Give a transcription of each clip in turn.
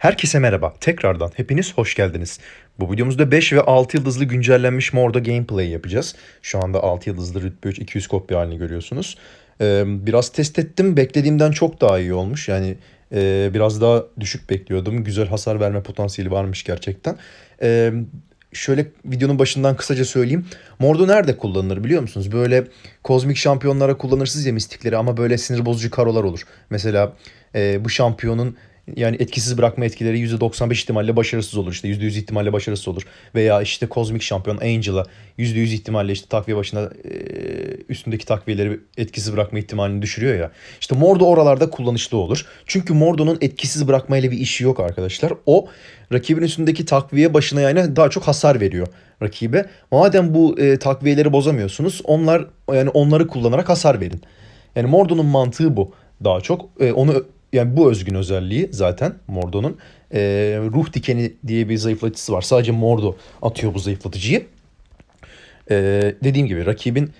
Herkese merhaba. Tekrardan hepiniz hoş geldiniz. Bu videomuzda 5 ve 6 yıldızlı güncellenmiş Mordo gameplay yapacağız. Şu anda 6 yıldızlı rütbe 3 200 kopya halini görüyorsunuz. Ee, biraz test ettim. Beklediğimden çok daha iyi olmuş. Yani e, biraz daha düşük bekliyordum. Güzel hasar verme potansiyeli varmış gerçekten. Ee, şöyle videonun başından kısaca söyleyeyim. Mordo nerede kullanılır biliyor musunuz? Böyle kozmik şampiyonlara kullanırsınız ya mistikleri ama böyle sinir bozucu karolar olur. Mesela e, bu şampiyonun yani etkisiz bırakma etkileri %95 ihtimalle başarısız olur. İşte %100 ihtimalle başarısız olur. Veya işte kozmik şampiyon Angel'a %100 ihtimalle işte takviye başına e, üstündeki takviyeleri etkisiz bırakma ihtimalini düşürüyor ya. İşte Mordo oralarda kullanışlı olur. Çünkü Mordo'nun etkisiz bırakmayla bir işi yok arkadaşlar. O rakibin üstündeki takviye başına yani daha çok hasar veriyor rakibe. Madem bu e, takviyeleri bozamıyorsunuz onlar yani onları kullanarak hasar verin. Yani Mordo'nun mantığı bu daha çok. E, onu yani bu özgün özelliği zaten Mordo'nun. E, ruh dikeni diye bir zayıflatıcısı var. Sadece Mordo atıyor bu zayıflatıcıyı. E, dediğim gibi rakibin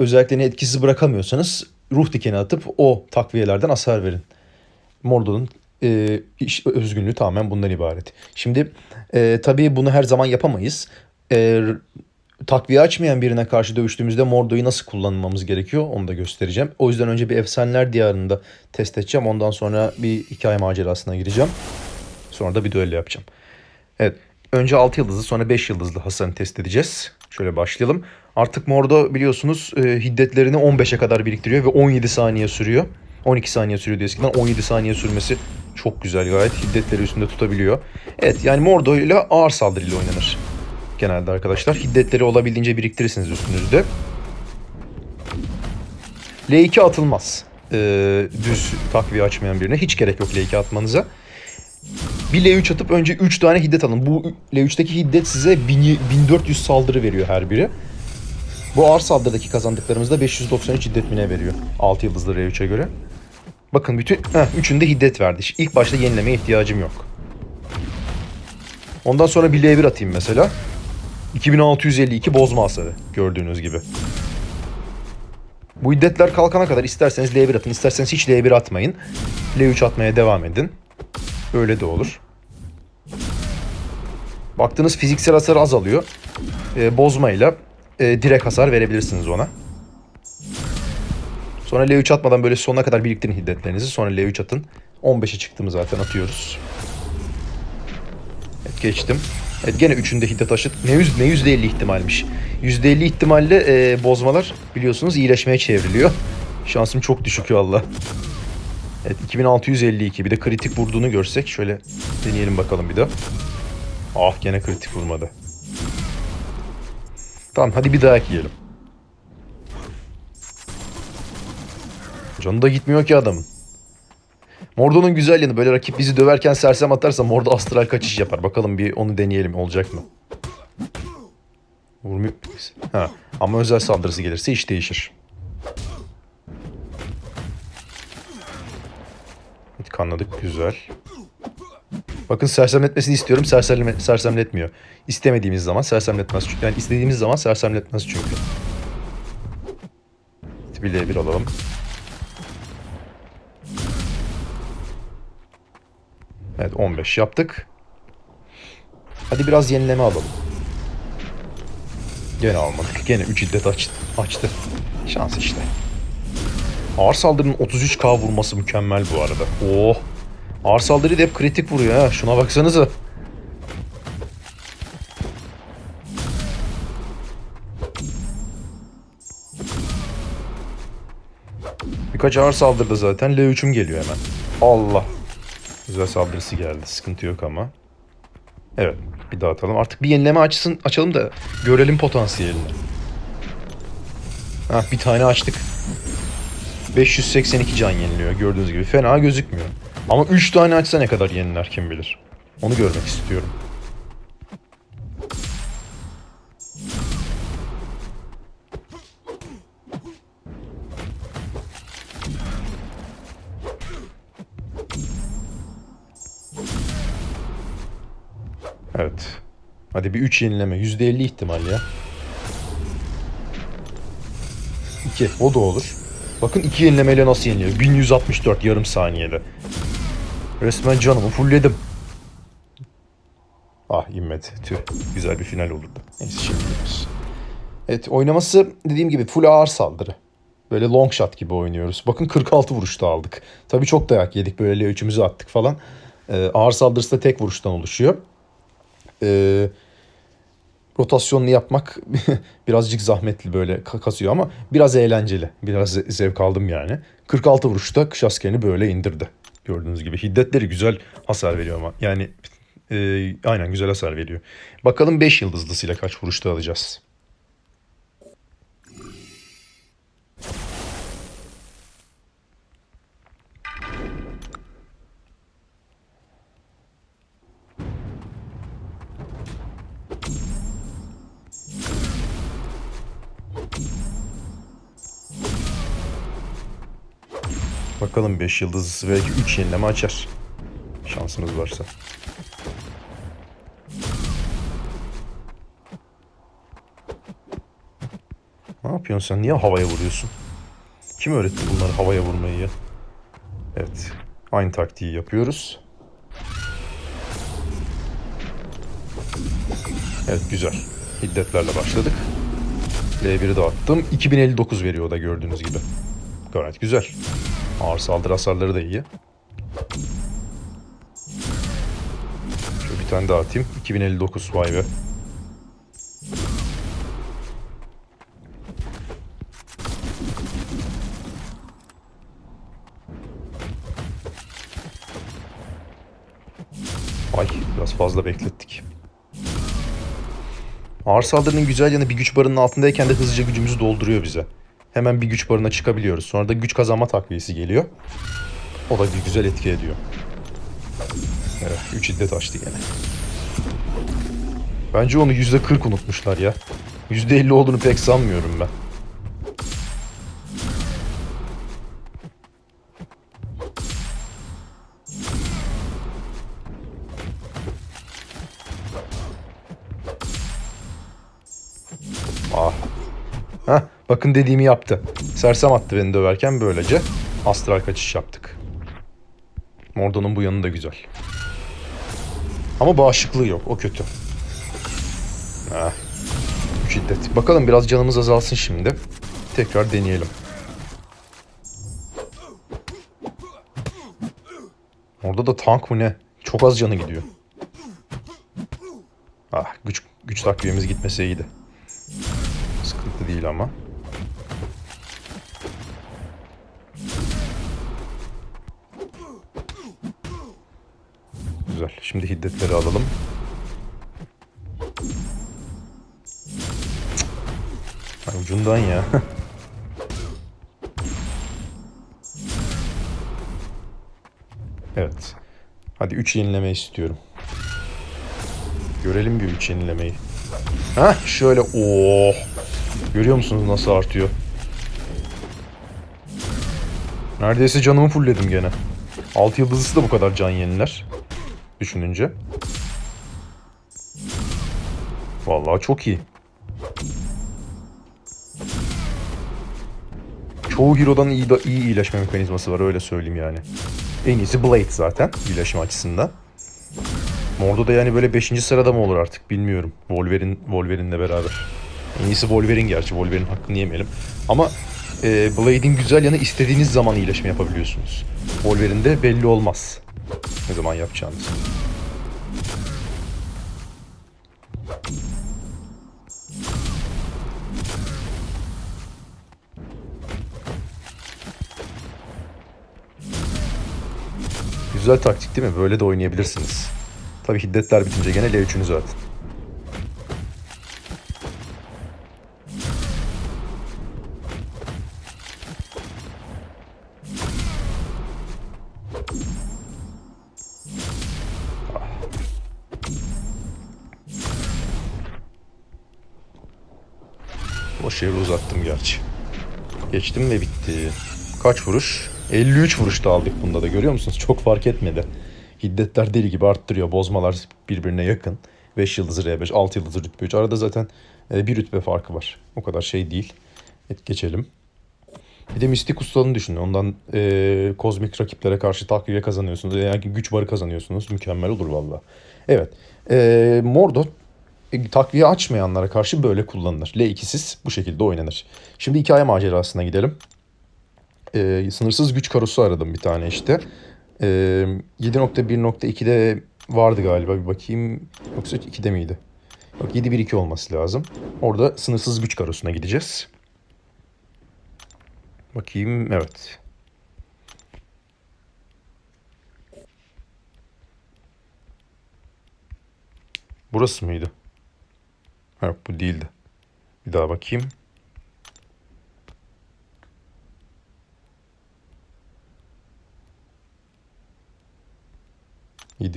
özelliklerini etkisiz bırakamıyorsanız ruh dikeni atıp o takviyelerden hasar verin. Mordo'nun e, iş, özgünlüğü tamamen bundan ibaret. Şimdi e, tabii bunu her zaman yapamayız. E, takviye açmayan birine karşı dövüştüğümüzde Mordo'yu nasıl kullanmamız gerekiyor onu da göstereceğim. O yüzden önce bir Efsaneler Diyarı'nda test edeceğim. Ondan sonra bir hikaye macerasına gireceğim. Sonra da bir düello yapacağım. Evet. Önce 6 yıldızlı sonra 5 yıldızlı hasarını test edeceğiz. Şöyle başlayalım. Artık Mordo biliyorsunuz e, hiddetlerini 15'e kadar biriktiriyor ve 17 saniye sürüyor. 12 saniye sürüyordu eskiden. 17 saniye sürmesi çok güzel gayet. Hiddetleri üstünde tutabiliyor. Evet yani Mordo ile ağır saldırıyla oynanır genelde arkadaşlar. Hiddetleri olabildiğince biriktirirsiniz üstünüzde. L2 atılmaz. Ee, düz takviye açmayan birine. Hiç gerek yok L2 atmanıza. Bir L3 atıp önce 3 tane hiddet alın. Bu L3'teki hiddet size 1400 saldırı veriyor her biri. Bu ağır saldırıdaki kazandıklarımızda 593 hiddet mine veriyor. 6 yıldızlı R3'e göre. Bakın bütün heh, üçünde hiddet verdi. İlk başta yenilemeye ihtiyacım yok. Ondan sonra bir L1 atayım mesela. 2652 bozma hasarı gördüğünüz gibi. Bu iddetler kalkana kadar isterseniz L1 atın, isterseniz hiç L1 atmayın. L3 atmaya devam edin. Öyle de olur. Baktığınız fiziksel hasar azalıyor. Ee, bozmayla e, direkt hasar verebilirsiniz ona. Sonra L3 atmadan böyle sonuna kadar biriktirin hiddetlerinizi. Sonra L3 atın. 15'e çıktı mı zaten atıyoruz. Evet geçtim. Evet gene üçünde hiddet aşıt. Ne, yüz, ne yüzde elli ihtimalmiş. Yüzde elli ihtimalle e, bozmalar biliyorsunuz iyileşmeye çevriliyor. Şansım çok düşük valla. Evet 2652 bir de kritik vurduğunu görsek şöyle deneyelim bakalım bir de. Ah gene kritik vurmadı. Tamam hadi bir daha yiyelim. Canı da gitmiyor ki adamın. Mordo'nun güzel yanı böyle rakip bizi döverken sersem atarsa Mordo astral kaçış yapar. Bakalım bir onu deneyelim olacak mı? Vurmuyor. Ha. Ama özel saldırısı gelirse iş değişir. Evet, kanladık güzel. Bakın sersemletmesini istiyorum. Sersemle, sersemletmiyor. İstemediğimiz zaman sersemletmez. Yani istediğimiz zaman sersemletmez çünkü. Bir L1 alalım. Evet 15 yaptık. Hadi biraz yenileme alalım. Gene almadık. Gene 3 iddet aç, açtı. Şans işte. Ağır saldırının 33k vurması mükemmel bu arada. Oh. Ağır saldırı da hep kritik vuruyor ha. Şuna baksanıza. Birkaç ağır saldırdı zaten. L3'üm geliyor hemen. Allah. Güzel saldırısı geldi. Sıkıntı yok ama. Evet. Bir daha atalım. Artık bir yenileme açsın, açalım da görelim potansiyelini. Ha bir tane açtık. 582 can yeniliyor gördüğünüz gibi. Fena gözükmüyor. Ama 3 tane açsa ne kadar yeniler kim bilir. Onu görmek istiyorum. Evet. Hadi bir 3 yenileme. %50 ihtimal ya. 2. O da olur. Bakın 2 yenilemeyle nasıl yeniliyor? 1164 yarım saniyede. Resmen canımı fullledim. Ah inmedi. Tüh. Güzel bir final olurdu. Neyse şimdi gidiyoruz. Evet oynaması dediğim gibi full ağır saldırı. Böyle long shot gibi oynuyoruz. Bakın 46 vuruşta aldık. Tabii çok dayak yedik. Böyle üçümüzü attık falan. Ee, ağır saldırısı da tek vuruştan oluşuyor. Ee, rotasyonunu yapmak birazcık zahmetli böyle ka- kasıyor ama biraz eğlenceli. Biraz ze- zevk aldım yani. 46 vuruşta kış askerini böyle indirdi. Gördüğünüz gibi hiddetleri güzel hasar veriyor ama. Yani e, aynen güzel hasar veriyor. Bakalım 5 yıldızlısıyla kaç vuruşta alacağız. Bakalım 5 yıldızlısı belki 3 yenileme açar. Şansımız varsa. Ne yapıyorsun sen? Niye havaya vuruyorsun? Kim öğretti bunları havaya vurmayı ya? Evet. Aynı taktiği yapıyoruz. Evet güzel. Hiddetlerle başladık. L1'i de attım. 2059 veriyor da gördüğünüz gibi. Gayet güzel. Ağır saldırı hasarları da iyi. Şöyle bir tane daha atayım. 2059 vay be. Ay biraz fazla beklettik. Ağır saldırının güzel yanı bir güç barının altındayken de hızlıca gücümüzü dolduruyor bize. Hemen bir güç barına çıkabiliyoruz. Sonra da güç kazanma takviyesi geliyor. O da bir güzel etki ediyor. Evet 3 şiddet açtı gene. Bence onu %40 unutmuşlar ya. %50 olduğunu pek sanmıyorum ben. Ah. Heh, bakın dediğimi yaptı. Sersem attı beni döverken böylece astral kaçış yaptık. Mordo'nun bu yanı da güzel. Ama bağışıklığı yok. O kötü. Heh. Bu Şiddet. Bakalım biraz canımız azalsın şimdi. Tekrar deneyelim. Orada da tank mı ne? Çok az canı gidiyor. Ah güç, güç takviyemiz gitmese iyiydi. Sıkıntı değil ama. Güzel. Şimdi hiddetleri alalım. Ay ucundan ya. evet. Hadi 3 yenileme istiyorum. Görelim bir 3 yenilemeyi. Hah şöyle oh. Görüyor musunuz nasıl artıyor? Neredeyse canımı fullledim gene. 6 yıldızlısı da bu kadar can yeniler. Düşününce. Vallahi çok iyi. Çoğu hero'dan iyi, iyi iyileşme mekanizması var öyle söyleyeyim yani. En iyisi Blade zaten iyileşme açısından. Mordo da yani böyle 5. sırada mı olur artık bilmiyorum. Wolverine Wolverine'le beraber. En iyisi Wolverine gerçi. Wolverine hakkını yemeyelim. Ama e, Blade'in güzel yanı istediğiniz zaman iyileşme yapabiliyorsunuz. Wolverine'de belli olmaz. Ne zaman yapacağınız. Güzel taktik değil mi? Böyle de oynayabilirsiniz. Tabii hiddetler bitince gene L3'ünüzü atın. O şehri uzattım gerçi. Geçtim ve bitti. Kaç vuruş? 53 vuruş da aldık bunda da görüyor musunuz? Çok fark etmedi. Hiddetler deli gibi arttırıyor. Bozmalar birbirine yakın. 5 yıldızı R5, 6 yıldızı rütbe 3. Arada zaten e, bir rütbe farkı var. O kadar şey değil. Evet geçelim. Bir de mistik ustalığını düşünün. Ondan e, kozmik rakiplere karşı takviye kazanıyorsunuz. Yani güç barı kazanıyorsunuz. Mükemmel olur valla. Evet. E, Mordo e, takviye açmayanlara karşı böyle kullanılır. L2'siz bu şekilde oynanır. Şimdi hikaye macerasına gidelim. E, sınırsız güç karosu aradım bir tane işte. E, 7.1.2'de vardı galiba bir bakayım. Yoksa 2'de miydi? Yok 7.1.2 olması lazım. Orada sınırsız güç karosuna gideceğiz. Bakayım evet. Burası mıydı? Ha, bu değildi. Bir daha bakayım.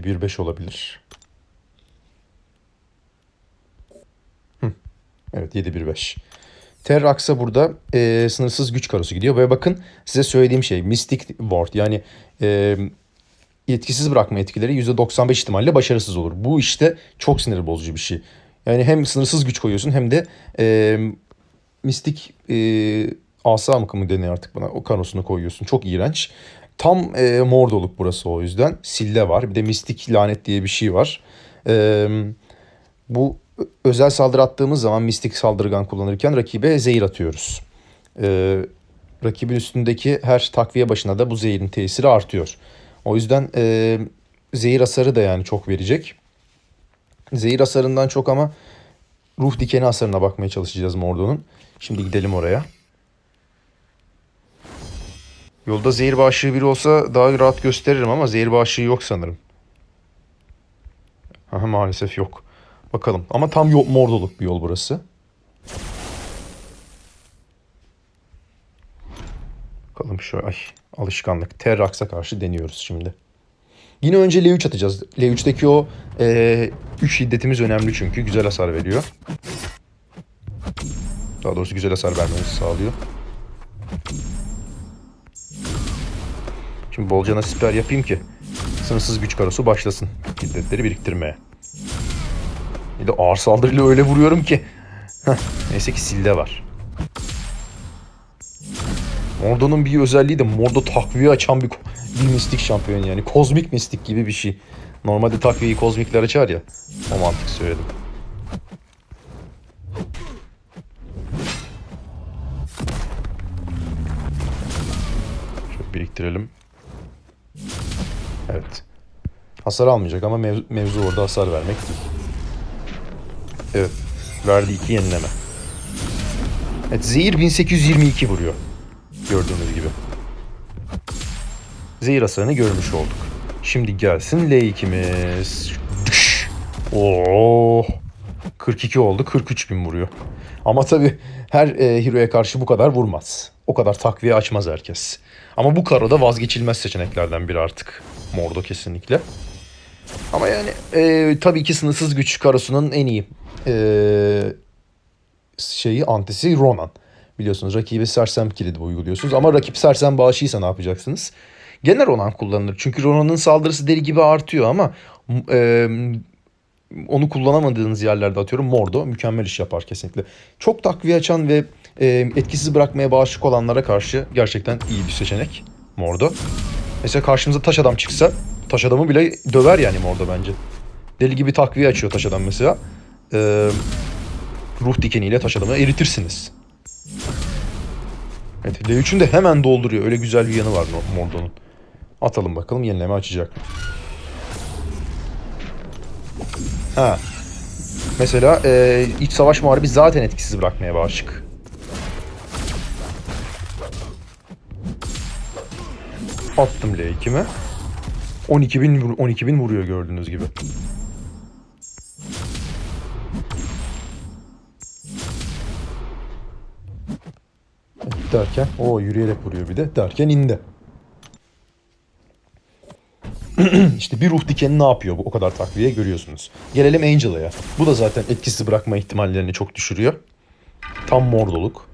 Yedi bir beş olabilir. Hı. Evet 715. Terrax'a burada e, sınırsız güç karosu gidiyor. Ve bakın size söylediğim şey Mystic Ward yani e, etkisiz bırakma etkileri %95 ihtimalle başarısız olur. Bu işte çok sinir bozucu bir şey. Yani hem sınırsız güç koyuyorsun hem de e, mistik e, asa mı deniyor artık buna o karosunu koyuyorsun. Çok iğrenç. Tam e, mordoluk burası o yüzden. Sille var. Bir de mistik lanet diye bir şey var. E, bu özel saldırı attığımız zaman mistik saldırgan kullanırken rakibe zehir atıyoruz. E, rakibin üstündeki her takviye başına da bu zehirin tesiri artıyor. O yüzden e, zehir hasarı da yani çok verecek. Zehir hasarından çok ama ruh dikeni hasarına bakmaya çalışacağız Mordo'nun. Şimdi gidelim oraya. Yolda zehir bağışığı biri olsa daha rahat gösteririm ama zehir bağışığı yok sanırım. Aha, maalesef yok. Bakalım ama tam yol, Mordoluk bir yol burası. Bakalım şu ay alışkanlık. Terrax'a karşı deniyoruz şimdi. Yine önce L3 atacağız. L3'teki o e, 3 şiddetimiz önemli çünkü. Güzel hasar veriyor. Daha doğrusu güzel hasar vermemizi sağlıyor. Şimdi bolcana siper yapayım ki sınırsız güç karosu başlasın. Şiddetleri biriktirmeye. Bir de ağır saldırıyla öyle vuruyorum ki. Neyse ki silde var. Mordo'nun bir özelliği de Mordo takviye açan bir, bir mistik şampiyon yani. Kozmik mistik gibi bir şey. Normalde takviyeyi kozmikler açar ya. O mantık söyledim. Şöyle biriktirelim. Evet. Hasar almayacak ama mev- mevzu orada hasar vermek. Evet. Verdi iki yenileme. Evet zehir 1822 vuruyor. Gördüğünüz gibi. Zehir hasarını görmüş olduk. Şimdi gelsin L2'miz. Dış. Oo. 42 oldu. 43 bin vuruyor. Ama tabii her e, hero'ya karşı bu kadar vurmaz. O kadar takviye açmaz herkes. Ama bu karoda vazgeçilmez seçeneklerden biri artık. Mordo kesinlikle. Ama yani e, tabii ki sınırsız güç karosunun en iyi e, şeyi antisi Ronan. Biliyorsunuz rakibi sersem kilidi uyguluyorsunuz ama rakip sersem bağışıysa ne yapacaksınız? Gene Ronan kullanılır. Çünkü Ronan'ın saldırısı deli gibi artıyor ama e, onu kullanamadığınız yerlerde atıyorum Mordo mükemmel iş yapar kesinlikle. Çok takviye açan ve e, etkisiz bırakmaya bağışık olanlara karşı gerçekten iyi bir seçenek Mordo. Mesela karşımıza taş adam çıksa taş adamı bile döver yani Mordo bence. Deli gibi takviye açıyor taş adam mesela. E, ruh dikeniyle taş adamı eritirsiniz. Evet L3'ün de hemen dolduruyor. Öyle güzel bir yanı var Mordo'nun. Atalım bakalım yenileme açacak. Ha. Mesela e, iç savaş muharebi zaten etkisiz bırakmaya bağışık. Attım L2'me. 12 bin, 12 bin vuruyor gördüğünüz gibi. derken o yürüyerek vuruyor bir de derken indi. işte bir ruh dikeni ne yapıyor bu o kadar takviye görüyorsunuz. Gelelim Angela'ya. Bu da zaten etkisiz bırakma ihtimallerini çok düşürüyor. Tam mordoluk.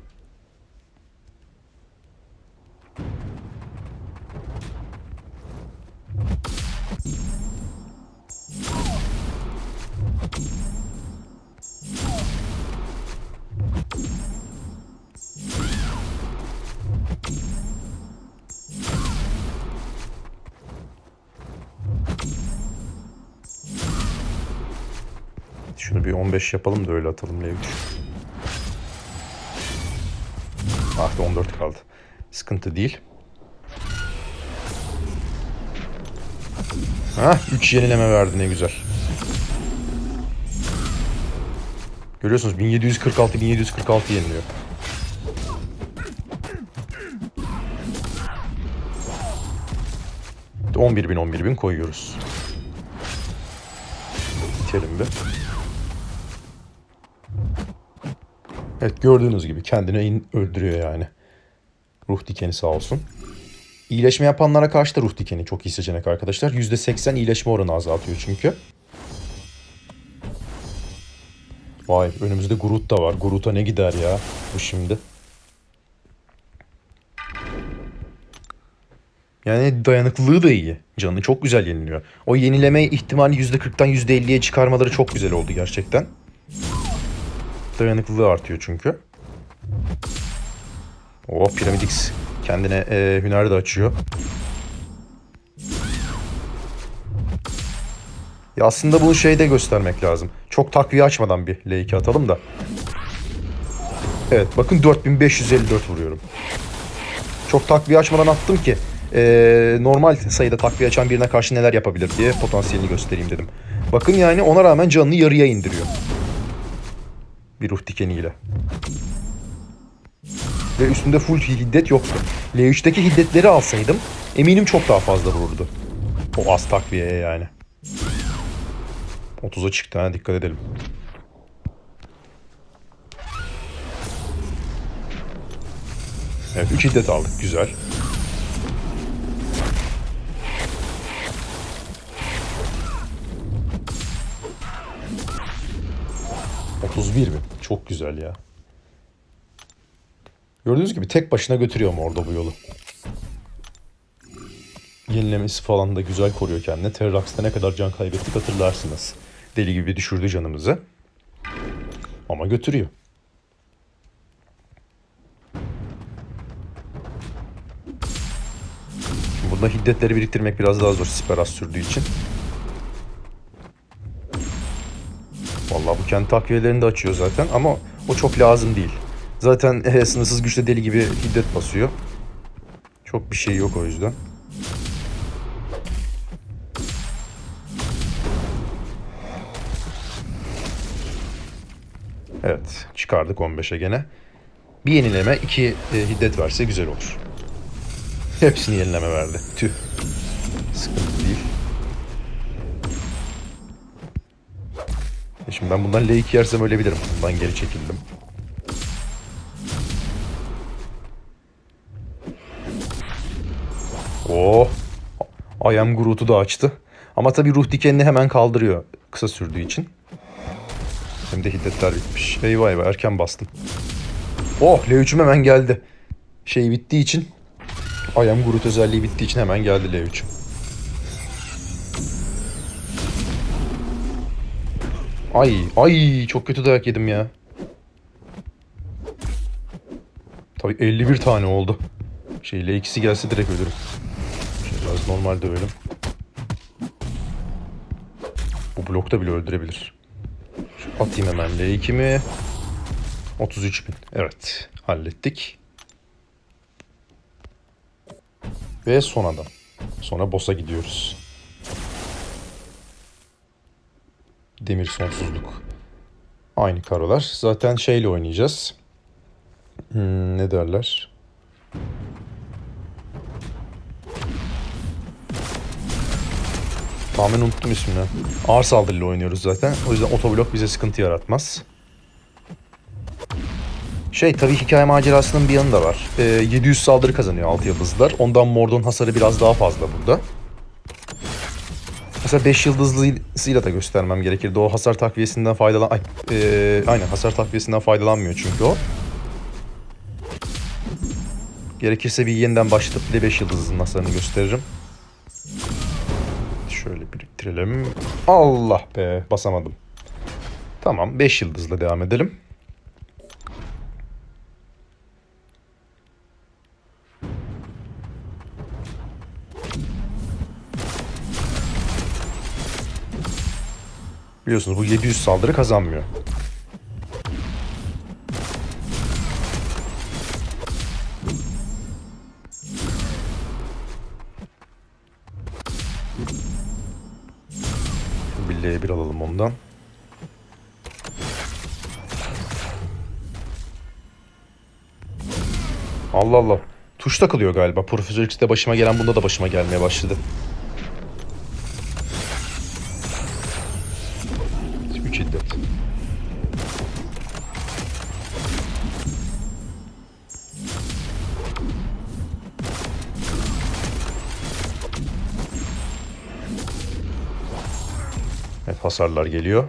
15 yapalım da öyle atalım L3. Ah da 14 kaldı. Sıkıntı değil. Ha 3 yenileme verdi ne güzel. Görüyorsunuz 1746 1746 yeniliyor. İşte 11 bin 11 bin koyuyoruz. Bitelim bir. Evet gördüğünüz gibi kendine in, öldürüyor yani. Ruh dikeni sağ olsun. İyileşme yapanlara karşı da ruh dikeni çok iyi seçenek arkadaşlar. %80 iyileşme oranı azaltıyor çünkü. Vay önümüzde Groot da var. Groot'a ne gider ya bu şimdi. Yani dayanıklılığı da iyi. Canı çok güzel yeniliyor. O yenileme ihtimali %40'tan %50'ye çıkarmaları çok güzel oldu gerçekten. Dayanıklılığı artıyor çünkü. Oh Pyramidix kendine e, hüner de açıyor. Ya aslında bunu şeyde göstermek lazım. Çok takviye açmadan bir L2 atalım da. Evet bakın 4554 vuruyorum. Çok takviye açmadan attım ki e, normal sayıda takviye açan birine karşı neler yapabilir diye potansiyelini göstereyim dedim. Bakın yani ona rağmen canını yarıya indiriyor. Bir ruh dikeniyle. Ve üstünde full hiddet yoktu. L3'teki hiddetleri alsaydım eminim çok daha fazla vururdu. O az takviyeye yani. 30'a çıktı ha dikkat edelim. Evet 3 hiddet aldık güzel. ...31 mi? Çok güzel ya. Gördüğünüz gibi tek başına götürüyor mu orada bu yolu. Yenilemesi falan da güzel koruyor kendini. Terrax'ta ne kadar can kaybettik hatırlarsınız. Deli gibi düşürdü canımızı. Ama götürüyor. Şimdi burada hiddetleri biriktirmek biraz daha zor siper az sürdüğü için. Vallahi bu kendi takviyelerini de açıyor zaten ama o çok lazım değil. Zaten e, sınırsız güçte deli gibi hiddet basıyor. Çok bir şey yok o yüzden. Evet çıkardık 15'e gene. Bir yenileme iki e, hiddet verse güzel olur. Hepsini yenileme verdi. Tüh. Sıkıntı değil. E şimdi ben bundan L2 yersem ölebilirim. Bundan geri çekildim. Oh. Ayam Groot'u da açtı. Ama tabii ruh dikenini hemen kaldırıyor kısa sürdüğü için. Hem de hiddetler bitmiş. Eyvah eyvah erken bastım. Oh L3'üm hemen geldi. Şey bittiği için Ayam Groot özelliği bittiği için hemen geldi L3'üm. Ay ay çok kötü dayak yedim ya. Tabii 51 tane oldu. Şey L2'si gelse direkt ölürüm. Şey biraz normal dövelim. Bu blokta bile öldürebilir. Şu atayım hemen L2 mi? 33 bin. Evet. Hallettik. Ve son adam. Sonra boss'a gidiyoruz. Demir sonsuzluk. Aynı karolar. Zaten şeyle oynayacağız. Hmm, ne derler? Tamamen unuttum ismini. Ağır saldırıyla oynuyoruz zaten. O yüzden otoblok bize sıkıntı yaratmaz. Şey tabii hikaye macerasının bir yanı da var. Ee, 700 saldırı kazanıyor 6 yıldızlılar. Ondan Mordor'un hasarı biraz daha fazla burada. Mesela 5 yıldızlısıyla da göstermem gerekirdi. O hasar takviyesinden faydalan... Ay, ee, aynen hasar takviyesinden faydalanmıyor çünkü o. Gerekirse bir yeniden başlatıp bir de 5 yıldızın hasarını gösteririm. Şöyle biriktirelim. Allah be basamadım. Tamam 5 yıldızla devam edelim. Biliyorsunuz bu 700 saldırı kazanmıyor. Birliğe bir alalım ondan. Allah Allah. Tuş takılıyor galiba. Profesör X'de başıma gelen bunda da başıma gelmeye başladı. Hasarlar geliyor.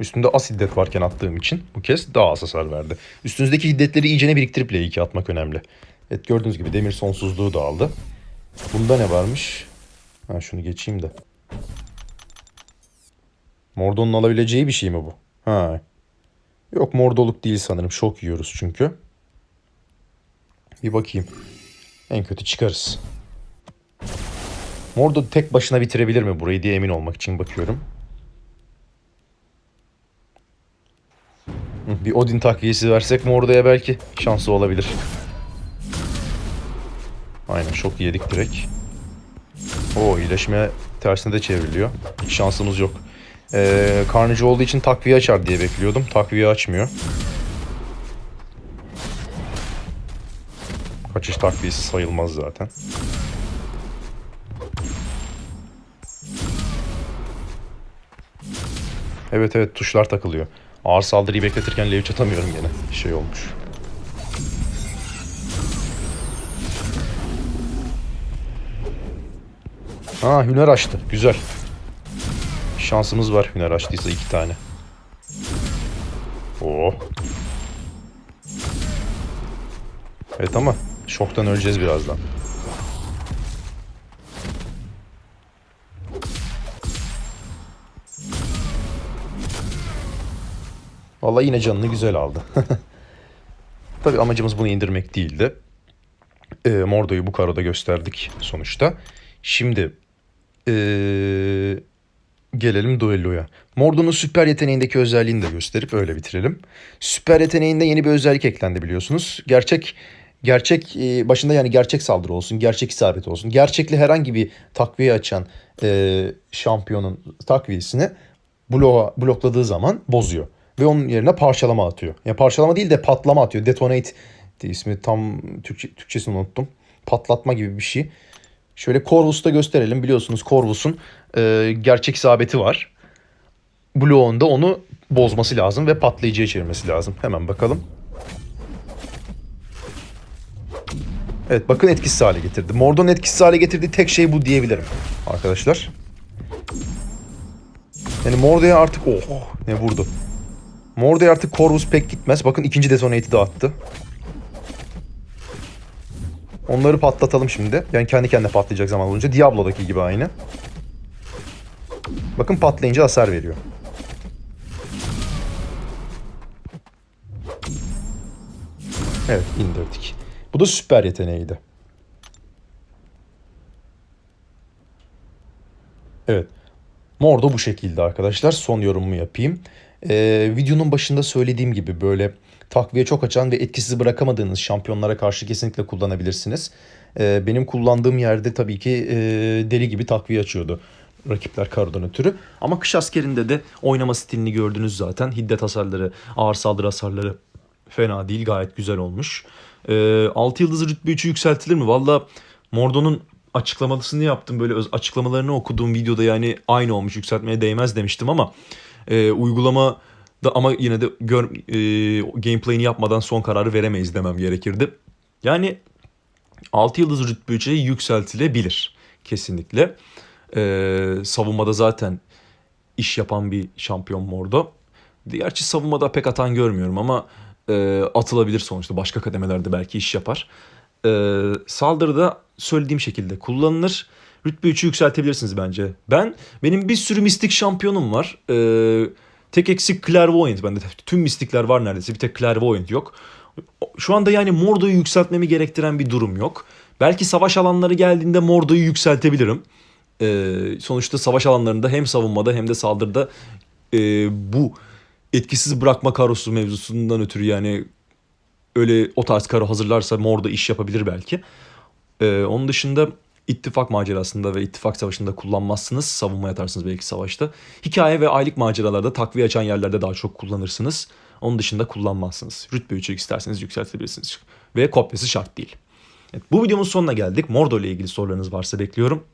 Üstünde az hiddet varken attığım için bu kez daha az hasar verdi. Üstünüzdeki hiddetleri iyicene biriktirip L2 atmak önemli. Evet gördüğünüz gibi demir sonsuzluğu da aldı. Bunda ne varmış? Ha şunu geçeyim de. Mordo'nun alabileceği bir şey mi bu? Ha. Yok mordoluk değil sanırım. Şok yiyoruz çünkü. Bir bakayım. En kötü çıkarız. Mordo tek başına bitirebilir mi burayı diye emin olmak için bakıyorum. Bir Odin takviyesi versek Mordo'ya belki şansı olabilir. Aynen şok yedik direkt. O iyileşme tersine de çevriliyor. Hiç şansımız yok. Ee, Carnage olduğu için takviye açar diye bekliyordum. Takviye açmıyor. Kaçış takviyesi sayılmaz zaten. Evet evet tuşlar takılıyor. Ağır saldırıyı bekletirken L3 atamıyorum gene. Şey olmuş. Ha hüner açtı. Güzel. Şansımız var hüner açtıysa iki tane. Oo. Evet ama şoktan öleceğiz birazdan. Vallahi yine canını güzel aldı. Tabii amacımız bunu indirmek değildi. Ee, Mordo'yu bu karoda gösterdik sonuçta. Şimdi ee, gelelim duelloya. Mordo'nun süper yeteneğindeki özelliğini de gösterip öyle bitirelim. Süper yeteneğinde yeni bir özellik eklendi biliyorsunuz. Gerçek gerçek e, başında yani gerçek saldırı olsun, gerçek isabet olsun. Gerçekli herhangi bir takviye açan e, şampiyonun takviyesini bloğa, blokladığı zaman bozuyor. Ve onun yerine parçalama atıyor. Yani parçalama değil de patlama atıyor. Detonate diye ismi tam Türkçe, Türkçesini unuttum. Patlatma gibi bir şey. Şöyle Corvus'ta gösterelim. Biliyorsunuz Corvus'un e, gerçek isabeti var. Bloğun da onu bozması lazım ve patlayıcıya çevirmesi lazım. Hemen bakalım. Evet bakın etkisiz hale getirdi. Mordor'un etkisiz hale getirdiği tek şey bu diyebilirim arkadaşlar. Yani Mordor'a artık oh ne vurdu. Mordor'a artık Corvus pek gitmez. Bakın ikinci detonate'i de attı. Onları patlatalım şimdi. Yani kendi kendine patlayacak zaman olunca. Diablo'daki gibi aynı. Bakın patlayınca hasar veriyor. Evet indirdik. Bu da süper yeteneğiydi. Evet. Mordo bu şekilde arkadaşlar. Son yorumumu yapayım. Ee, videonun başında söylediğim gibi böyle takviye çok açan ve etkisiz bırakamadığınız şampiyonlara karşı kesinlikle kullanabilirsiniz. Ee, benim kullandığım yerde tabii ki e, deli gibi takviye açıyordu rakipler karodan ötürü. Ama kış askerinde de oynama stilini gördünüz zaten. Hiddet hasarları, ağır saldırı hasarları fena değil gayet güzel olmuş. Ee, 6 yıldızı rütbe 3'ü yükseltilir mi? Valla Mordo'nun açıklamasını yaptım. Böyle açıklamalarını okuduğum videoda yani aynı olmuş yükseltmeye değmez demiştim ama e, uygulama da ama yine de gör, e, gameplay'ini yapmadan son kararı veremeyiz demem gerekirdi. Yani 6 yıldız rütbe 3'e yükseltilebilir kesinlikle. Ee, savunmada zaten iş yapan bir şampiyon Mordo. Gerçi savunmada pek atan görmüyorum ama e, atılabilir sonuçta. Başka kademelerde belki iş yapar. Ee, saldırıda söylediğim şekilde kullanılır. rütbe 3'ü yükseltebilirsiniz bence. Ben benim bir sürü mistik şampiyonum var. Ee, tek eksik Clairvoyant bende. Tüm mistikler var neredeyse. Bir tek Clairvoyant yok. Şu anda yani Mordo'yu yükseltmemi gerektiren bir durum yok. Belki savaş alanları geldiğinde Mordo'yu yükseltebilirim. Ee, sonuçta savaş alanlarında hem savunmada hem de saldırıda e, bu etkisiz bırakma karosu mevzusundan ötürü yani öyle o tarz karo hazırlarsa Mordo iş yapabilir belki. Ee, onun dışında ittifak macerasında ve ittifak savaşında kullanmazsınız. Savunma yatarsınız belki savaşta. Hikaye ve aylık maceralarda takviye açan yerlerde daha çok kullanırsınız. Onun dışında kullanmazsınız. Rütbe 3'ü isterseniz yükseltebilirsiniz. Ve kopyası şart değil. Evet, bu videomun sonuna geldik. Mordo ile ilgili sorularınız varsa bekliyorum.